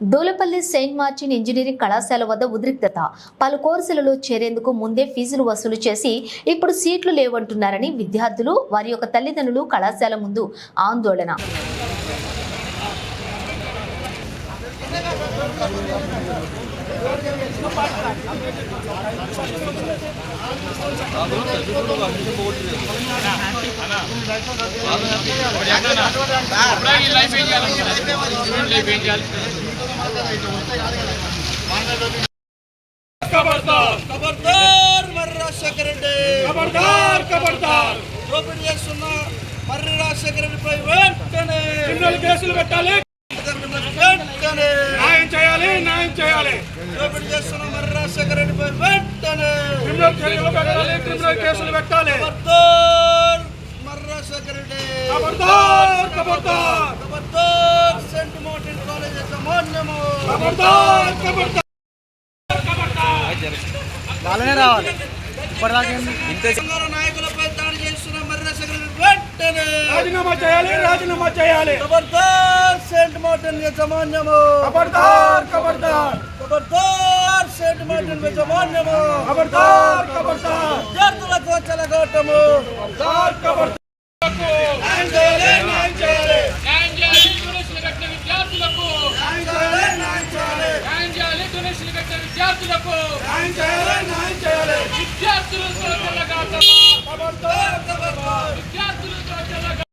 Dulapalli Saint మార్చిన్ engineering కళాశాల వద్ద ఉద్రిక్తత. పలు కోర్సులలో చేరేందుకు ముందే ఫీజులు వసూలు చేసి ఇప్పుడు సీట్లు లేవంటున్నారని విద్యార్థులు వారి యొక్క తల్లిదండ్రులు కళాశాల ముందు ఆందోళన. లైఫ్ అధికారులు రేపు ఏం చేయాలి దోపిడీ చేస్తున్న మర్రి రాజశేఖర రెడ్డిపై వెంటనే కేసులు పెట్టాలి వెంటనే న్యాయం చేయాలి. న్యాయం చేయాలి దోపిడీ చేస్తున్న మర్రి రాజశేఖర రెడ్డిపై వెంటనే క్రిమినల్ కేసులు పెట్టాలి క్రిమినల్ కేసులు పెట్టాలి ఖబర్దార్ వాళ్ళనే రావాలి నాయకులపై దాడి చేస్తున్న మర్రి రాజశేఖర రెడ్డి వెంటనే రాజీనామా చేయాలి రాజీనామా చేయాలి. ఖబర్దార్ సెంట్ మోటిన్ యజమాన్యము. ఖబర్దార్ ఖబర్దార్ ఖబర్దార్ సెంట్ మోటిన్ యజమాన్యము. ఖబర్దార్ ఖబర్దార్ విద్యార్థులకు చెలగొట్టము ఖబర్దార్ ఖబర్దార్